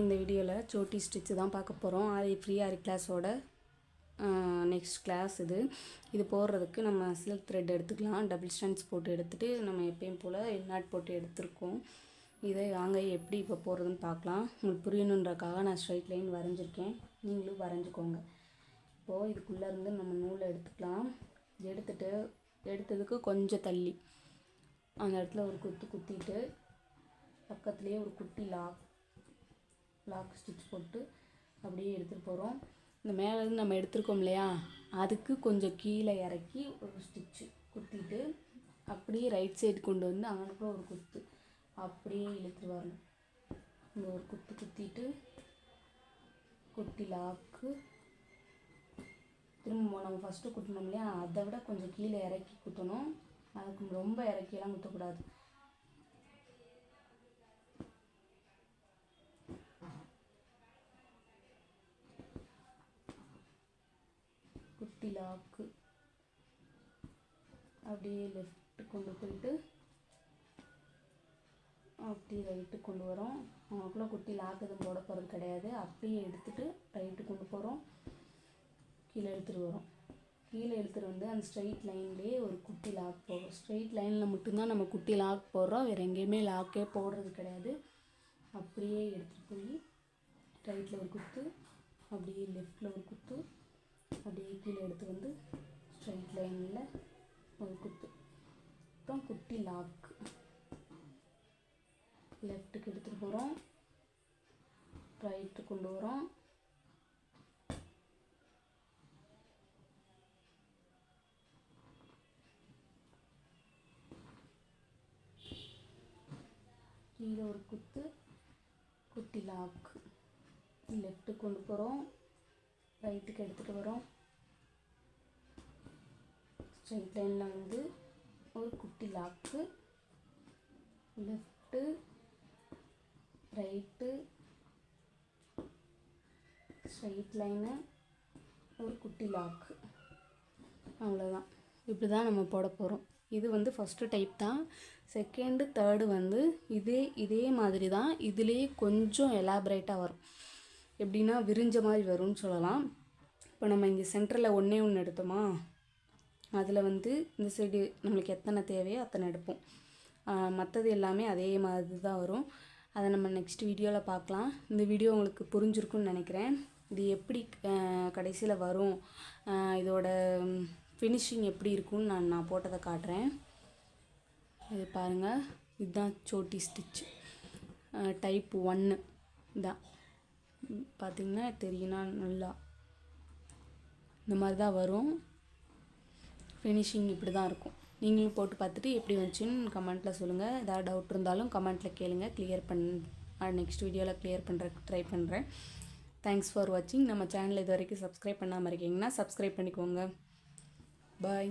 இந்த வீடியோவில் சோட்டி ஸ்டிச்சு தான் பார்க்க போகிறோம் ஆரி ஃப்ரீ ஆரி கிளாஸோட நெக்ஸ்ட் கிளாஸ் இது. இது போடுறதுக்கு நம்ம சில்க் த்ரெட் எடுத்துக்கலாம். டபுள் ஸ்டாண்ட்ஸ் போட்டு எடுத்துகிட்டு நம்ம எப்பயும் போல் நாட் போட்டு எடுத்திருக்கோம். இதை வாங்க எப்படி இப்போ போடுறதுன்னு பார்க்கலாம். உங்களுக்கு புரியணுன்றக்காக நான் ஸ்ட்ரைட் லைன் வரைஞ்சிருக்கேன். நீங்களும் வரைஞ்சிக்கோங்க. இப்போது இதுக்குள்ளே இருந்து நம்ம நூலை எடுத்துக்கலாம். எடுத்துகிட்டு எடுத்ததுக்கு கொஞ்சம் தள்ளி. அந்த இடத்துல ஒரு குத்து குத்திட்டு பக்கத்துலேயே ஒரு குட்டி லாக் லாக் ஸ்டிச் போட்டு அப்படியே எடுத்துகிட்டு போகிறோம் இந்த மேலேருந்து நம்ம எடுத்துருக்கோம் இல்லையா? அதுக்கு கொஞ்சம் கீழே இறக்கி ஒரு ஸ்டிச்சு குத்திட்டு அப்படியே ரைட் சைடு கொண்டு வந்து அங்கே ஒரு குத்து. அப்படியே இழுத்துட்டு வரணும். இந்த ஒரு குத்து குத்திட்டு குட்டி லாக்கு திரும்ப நம்ம ஃபஸ்ட்டு குட்டினோம் இல்லையா? அதை விட கொஞ்சம் கீழே இறக்கி குத்தணும். அதுக்கு ரொம்ப இறக்கியெல்லாம் குத்தக்கூடாது. குட்டி லாக்கு அப்படியே லெஃப்ட் கொண்டு போயிட்டு அப்படி ரைட்டு கொண்டு வரோம். அவங்களுக்குள்ள குட்டி லாக் எதுவும் போட போகிறது கிடையாது. அப்படியே எடுத்துகிட்டு ரைட்டு கொண்டு போகிறோம் கீழே எடுத்துகிட்டு வரோம். கீழே எடுத்துகிட்டு வந்து அந்த ஸ்ட்ரைட் லைன்லேயே ஒரு குட்டி லாக் போடுறோம். ஸ்ட்ரைட் லைனில் மட்டும்தான் நம்ம குட்டி லாக் போடுறோம். வேறு எங்கேயுமே லாக்கே போடுறது கிடையாது. அப்படியே எடுத்துகிட்டு போய் ரைட்டில் ஒரு குத்து அப்படியே லெஃப்டில் ஒரு குத்து அப்படியே கீழே எடுத்து வந்து ஸ்ட்ரைட் லைனில் ஒரு குத்து. அப்புறம் குட்டி லாக் லெஃப்ட்டுக்கு எடுத்துகிட்டு போகிறோம் ரைட்டு கொண்டு வரோம். கீழே ஒரு குத்து குட்டி லாக் லெஃப்ட்டுக்கு கொண்டு போகிறோம் ரைட்டுக்கு எடுத்துகிட்டு வரோம். ஸ்ட்ரைட் லைனில் வந்து ஒரு குட்டி lock left right straight line ஒரு குட்டி லாக்கு அவ்வளோதான் இப்படி தான் நம்ம போட போகிறோம் இது வந்து ஃபஸ்ட்டு டைப் தான். செகண்டு தேர்டு வந்து இதே இதே மாதிரி தான் இதுலேயே கொஞ்சம் எலாபரேட்டாக வரும். எப்படின்னா விரிஞ்ச மாதிரி வரும்னு சொல்லலாம். இப்போ நம்ம இங்கே சென்டரில் ஒன்றே ஒன்று எடுத்தோமா? அதில் வந்து இந்த சைடு நம்மளுக்கு எத்தனை தேவையோ அத்தனை எடுப்போம். மற்றது எல்லாமே அதே மாதிரி தான் வரும். அதை நம்ம நெக்ஸ்ட் வீடியோவில் பார்க்கலாம். இந்த வீடியோ உங்களுக்கு புரிஞ்சிருக்குன்னு நினைக்கிறேன். இது எப்படி கடைசியில் வரும்? இதோட ஃபினிஷிங் எப்படி இருக்கும்னு நான் நான் போட்டதை காட்டுறேன். இது பாருங்கள் இதுதான் சோட்டி ஸ்டிச் டைப் ஒன்று தான் பார்த்திங்கன்னா தெரியும்னா நல்லா. இந்த மாதிரி தான் வரும். ஃபினிஷிங் இப்படி தான் இருக்கும். நீங்களும் போட்டு பார்த்துட்டு எப்படி வந்துச்சுன்னு கமெண்ட்டில் சொல்லுங்கள் ஏதாவது டவுட் இருந்தாலும் கமெண்ட்டில் கேளுங்கள் கிளியர் பண் நெக்ஸ்ட் வீடியோவில் கிளியர் பண்ணுற ட்ரை பண்ணுறேன் தேங்க்ஸ் ஃபார் வாட்சிங் நம்ம சேனல் இது வரைக்கும் சப்ஸ்கிரைப் பண்ணாமல் இருக்கீங்கன்னா சப்ஸ்கிரைப் பண்ணிக்கோங்க. பாய்